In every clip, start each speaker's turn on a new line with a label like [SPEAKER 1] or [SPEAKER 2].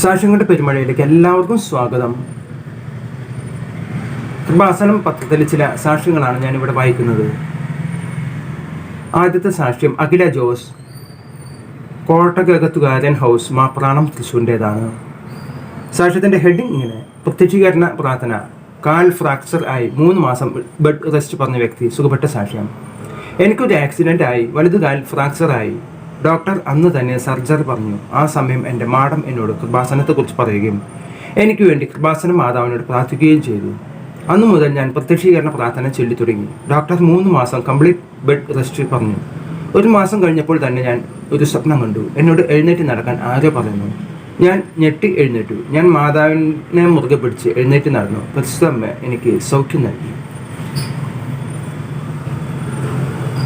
[SPEAKER 1] സാക്ഷ്യങ്ങളുടെ പെരുമഴയിലേക്ക് എല്ലാവർക്കും സ്വാഗതം. കൃപാസനം പത്രത്തിലെ ചില സാക്ഷ്യങ്ങളാണ് ഞാനിവിടെ വായിക്കുന്നത്. ആദ്യത്തെ സാക്ഷ്യം അഖില ജോസ്. കോട്ടകകത്തുകാരൻ ഹൗസ് മാപ്രാണം തൃശ്ശൂരിന്റെതാണ് സാക്ഷ്യത്തിന്റെ ഹെഡിങ് ഇങ്ങനെ. പ്രത്യക്ഷീകരണ പ്രാർത്ഥന. കാൽ ഫ്രാക്ചർ ആയി മൂന്ന് മാസം ബെഡ് റെസ്റ്റ് പറഞ്ഞ വ്യക്തി. സുഖപ്പെട്ട സാക്ഷ്യം. എനിക്കൊരു ആക്സിഡന്റ് ആയി. വലതുകാൽ ഫ്രാക്ചർ ആയി. ഡോക്ടർ അന്ന് തന്നെ സർജറി പറഞ്ഞു. ആ സമയം എന്റെ മാഡം എന്നോട് കൃപാസനത്തെക്കുറിച്ച് പറയുകയും എനിക്ക് വേണ്ടി കൃപാസന മാതാവിനോട് പ്രാർത്ഥിക്കുകയും ചെയ്തു. അന്നു മുതൽ ഞാൻ പ്രത്യക്ഷീകരണ പ്രാർത്ഥന ചൊല്ലി തുടങ്ങി. ഡോക്ടർ മൂന്ന് മാസം കംപ്ലീറ്റ് ബെഡ് റെസ്റ്റ് പറഞ്ഞു. ഒരു മാസം കഴിഞ്ഞപ്പോൾ തന്നെ ഞാൻ ഒരു സ്വപ്നം കണ്ടു. എന്നോട് എഴുന്നേറ്റ് നടക്കാൻ ആരോ പറഞ്ഞു ഞാൻ ഞെട്ടി എഴുന്നേറ്റു. ഞാൻ മാതാവിനെ മുറുകെ പിടിച്ച് എഴുന്നേറ്റ് നടന്നു. പരിശുദ്ധമ്മ എനിക്ക് സൗഖ്യം നൽകി.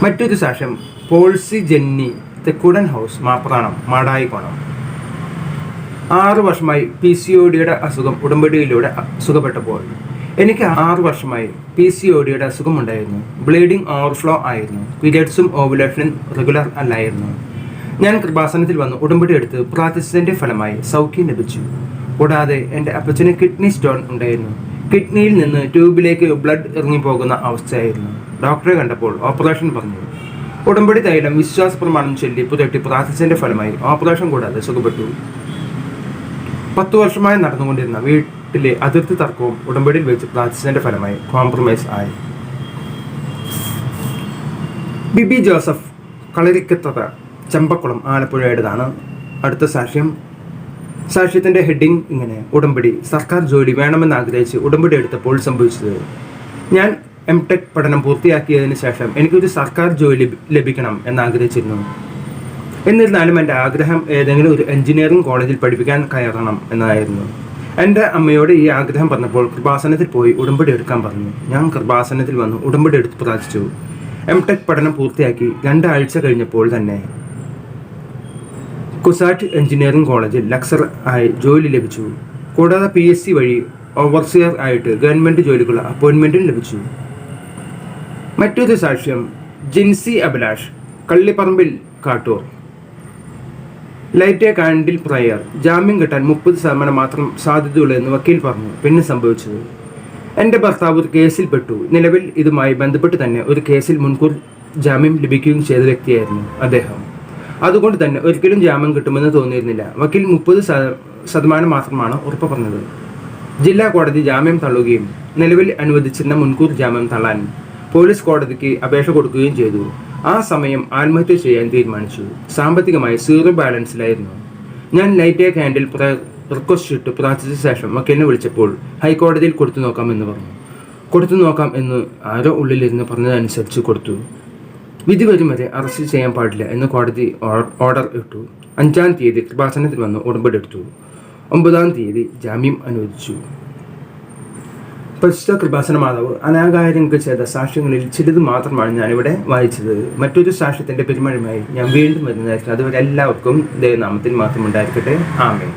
[SPEAKER 1] മറ്റൊരു സാക്ഷ്യം പോൾസി ജെന്നി തെക്കുടൻ ഹൗസ് മാപ്രാണം മാടായിക്കോണം ആറു വർഷമായി പി സി ഒ ഡിയുടെ അസുഖം ഉടമ്പടിയിലൂടെ സുഖപ്പെട്ടപ്പോൾ. എനിക്ക് ആറു വർഷമായി പി സി ഒ ഡിയുടെ അസുഖമുണ്ടായിരുന്നു. ബ്ലീഡിംഗ് ഓവർഫ്ലോ ആയിരുന്നു. പീരിയഡ്സും ഓവുലേഷനും റെഗുലർ അല്ലായിരുന്നു. ഞാൻ കൃപാസനത്തിൽ വന്ന് ഉടമ്പടി എടുത്ത് പ്രാർത്ഥിച്ചതിന്റെ ഫലമായി സൗഖ്യം ലഭിച്ചു. കൂടാതെ എന്റെ അപ്പച്ചന് കിഡ്നി സ്റ്റോൺ ഉണ്ടായിരുന്നു. കിഡ്നിയിൽ നിന്ന് ട്യൂബിലേക്ക് ബ്ലഡ് ഇറങ്ങിപ്പോകുന്ന അവസ്ഥയായിരുന്നു. ഡോക്ടറെ കണ്ടപ്പോൾ ഓപ്പറേഷൻ പറഞ്ഞു. ഉടമ്പടി തൈലം വിശ്വാസ പ്രമാണം ചൊല്ലി പുതട്ടി പ്രാർത്ഥിച്ചതിന്റെ ഫലമായി ഓപ്പറേഷൻ കൂടാതെ സുഖപ്പെട്ടു. പത്തു വർഷമായി നടന്നുകൊണ്ടിരുന്ന വീട്ടിലെ അതിർത്തി തർക്കവും ഉടമ്പടിയിൽ വെച്ച് പ്രാർത്ഥിച്ചതിന്റെ ഫലമായി കോംപ്രമൈസ് ആയി. ബിബി ജോസഫ് കളരിക്കത്തറ ചമ്പക്കുളം ആലപ്പുഴയുടേതാണ്. അടുത്ത സാക്ഷ്യം. സാക്ഷ്യത്തിന്റെ ഹെഡിങ് ഇങ്ങനെ. ഉടമ്പടി സർക്കാർ ജോലി വേണമെന്ന് ആഗ്രഹിച്ച് ഉടമ്പടി എടുത്തപ്പോൾ സംഭവിച്ചത്. ഞാൻ എം ടെക് പഠനം പൂർത്തിയാക്കിയതിന് ശേഷം എനിക്കൊരു സർക്കാർ ജോലി ലഭിക്കണം എന്നാഗ്രഹിച്ചിരുന്നു. എന്നിരുന്നാലും എന്റെ ആഗ്രഹം ഏതെങ്കിലും ഒരു എഞ്ചിനീയറിംഗ് കോളേജിൽ പഠിപ്പിക്കാൻ കയറണം എന്നായിരുന്നു. എന്റെ അമ്മയോട് ഈ ആഗ്രഹം പറഞ്ഞപ്പോൾ കൃപാസനത്തിൽ പോയി ഉടമ്പടി എടുക്കാൻ പറഞ്ഞു. ഞാൻ കൃപാസനത്തിൽ വന്ന് ഉടമ്പടി എടുത്ത് പ്രാർത്ഥിച്ചു. എം ടെക് പഠനം പൂർത്തിയാക്കി രണ്ടാഴ്ച കഴിഞ്ഞപ്പോൾ തന്നെ കുസാറ്റ് എഞ്ചിനീയറിംഗ് കോളേജിൽ ലക്ചർ ആയി ജോലി ലഭിച്ചു. കൂടാതെ പി എസ് സി വഴി ഓവർസിയർ ആയിട്ട് ഗവൺമെന്റ് ജോലിക്കുള്ള അപ്പോയിൻമെന്റും ലഭിച്ചു. മറ്റൊരു സാക്ഷ്യം Jincy Abhilash Kallipparambil Kattoor. Light a candle prayer ജാമ്യം കിട്ടാൻ മുപ്പത് ശതമാനം മാത്രം സാധ്യതയുള്ളൂ എന്ന് വക്കീൽ പറഞ്ഞു. പിന്നെ സംഭവിച്ചത്? എന്റെ ഭർത്താവ് ഒരു കേസിൽപ്പെട്ടു നിലവിൽ ഇതുമായി ബന്ധപ്പെട്ട് തന്നെ ഒരു കേസിൽ മുൻകൂർ ജാമ്യം ലഭിക്കുകയും ചെയ്ത വ്യക്തിയായിരുന്നു അദ്ദേഹം. അതുകൊണ്ട് തന്നെ ഒരിക്കലും ജാമ്യം കിട്ടുമെന്ന് തോന്നിയിരുന്നില്ല. വക്കീൽ മുപ്പത് ശതമാനം മാത്രമാണ് ഉറപ്പ് പറഞ്ഞത്. ജില്ലാ കോടതി ജാമ്യം തള്ളുകയും നിലവിൽ അനുവദിച്ചിരുന്ന മുൻകൂർ ജാമ്യം തള്ളാൻ പോലീസ് കോടതിക്ക് അപേക്ഷ കൊടുക്കുകയും ചെയ്തു. ആ സമയം ആത്മഹത്യ ചെയ്യാൻ തീരുമാനിച്ചു. സാമ്പത്തികമായി സീറോ ബാലൻസിലായിരുന്നു. ഞാൻ ലൈറ്റ് ഹാൻഡിൽ റിക്വസ്റ്റ് ഇട്ട് പ്രാർത്ഥിച്ച ശേഷം മക്കെന്നെ വിളിച്ചപ്പോൾ ഹൈക്കോടതിയിൽ കൊടുത്തു നോക്കാം എന്ന് പറഞ്ഞു. കൊടുത്തു നോക്കാം എന്ന് ആരോ ഉള്ളിലിരുന്ന് പറഞ്ഞതനുസരിച്ച് കൊടുത്തു. വിധി വരും വരെ അറസ്റ്റ് ചെയ്യാൻ പാടില്ല എന്ന് കോടതി ഓർഡർ ഇട്ടു. അഞ്ചാം തീയതി കൃപാസനത്തിൽ വന്ന് ഉടമ്പടി എടുത്തു. ഒമ്പതാം തീയതി ജാമ്യം അനുവദിച്ചു. പരിശുദ്ധ കൃപാസന മാതാവ് അനാകാര്യങ്ങൾക്ക് ചെയ്ത സാക്ഷ്യങ്ങളിൽ ചിലത് മാത്രമാണ് ഞാനിവിടെ വായിച്ചത്. മറ്റൊരു സാക്ഷ്യത്തിന്റെ പെരുമഴയുമായി ഞാൻ വീണ്ടും വരുന്നതായിരിക്കും. അതുവരെ എല്ലാവർക്കും ദൈവനാമത്തിൽ മാത്രം ഉണ്ടായിരിക്കട്ടെ. ആമേ